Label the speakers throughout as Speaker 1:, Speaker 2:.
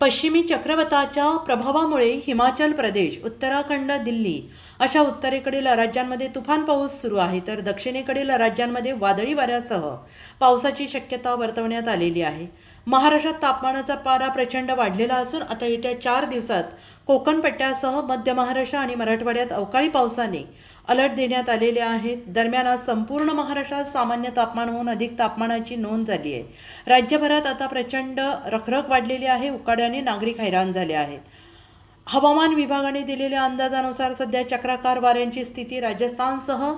Speaker 1: पश्चिमी चक्रवाताच्या प्रभावामुळे हिमाचल प्रदेश उत्तराखंड दिल्ली अशा उत्तरेकडील राज्यांमध्ये तुफान पाऊस सुरू आहे. तर दक्षिणेकडील राज्यांमध्ये वादळी वाऱ्यासह पावसाची शक्यता वर्तवण्यात आलेली आहे. महाराष्ट्रात तापमानाचा पारा प्रचंड वाढलेला असून आता येत्या चार दिवसात कोकण पट्ट्यासह मध्य महाराष्ट्र आणि मराठवाड्यात अवकाळी पावसाने अलर्ट देण्यात आलेले आहेत. दरम्यान आज संपूर्ण महाराष्ट्रात सामान्य तापमानाहून अधिक तापमानाची नोंद झाली आहे. राज्यभरात आता प्रचंड रखरख वाढलेली आहे. उकाड्याने नागरिक हैराण झाले आहेत. हवामान विभागाने दिलेल्या अंदाजानुसार सध्या चक्राकार वाऱ्यांची स्थिती राजस्थानसह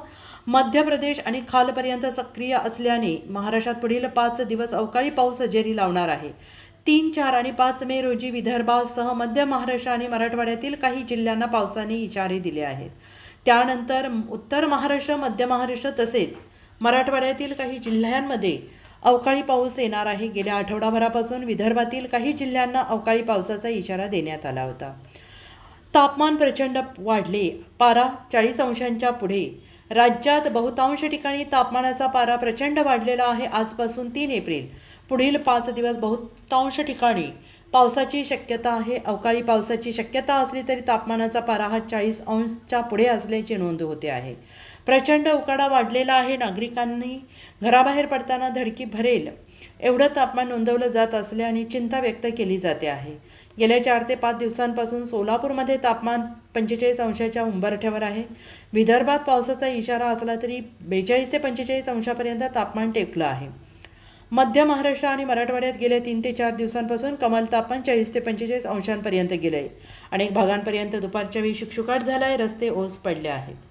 Speaker 1: मध्य प्रदेश आणि खालपर्यंत सक्रिय असल्याने महाराष्ट्रात पुढील पाच दिवस अवकाळी पाऊस हजेरी लावणार आहे. तीन चार आणि पाच मे रोजी विदर्भासह मध्य महाराष्ट्र आणि मराठवाड्यातील काही जिल्ह्यांना पावसाने इशारे दिले आहेत. त्यानंतर उत्तर महाराष्ट्र मध्य महाराष्ट्र तसेच मराठवाड्यातील काही जिल्ह्यांमध्ये अवकाळी पाऊस येणार आहे. गेल्या आठवडाभरापासून विदर्भातील काही जिल्ह्यांना अवकाळी पावसाचा इशारा देण्यात आला होता. तापमान प्रचंड वाढले. पारा चाळीस अंशांच्या पुढे. राज्यात बहुतांश ठिकाणी तापमानाचा पारा प्रचंड वाढलेला आहे. आजपासून तीन एप्रिल. पुढील पाच दिवस बहुतांश ठिकाणी पावसाची शक्यता आहे. अवकाळी पावसाची शक्यता असली तरी तापमानाचा पारा हा चाळीस अंशच्या पुढे असल्याची नोंद होते आहे. प्रचंड उकाडा वाढलेला आहे. नागरिकांनी घराबाहेर पडताना धडकी भरेल. एवढं तापमान नोंदवलं जात असल्याने चिंता व्यक्त केली जाते आहे. गेल्या चार ते पाच दिवसांपासून सोलापूरमध्ये तापमान पंचेचाळीस अंशाच्या उंबरठ्यावर आहे. विदर्भात पावसाचा इशारा असला तरी बेचाळीस ते पंचेचाळीस अंशापर्यंत तापमान टेकलं आहे. मध्य महाराष्ट्र आणि मराठवाड्यात गेल्या तीन ते चार दिवसांपासून कमाल तापमान चाळीस ते पंचेचाळीस अंशांपर्यंत गेलं आहे अनेक भागांपर्यंत दुपारच्या वेळी शुकशुकाट झाला आहे रस्ते ओस पडले आहेत.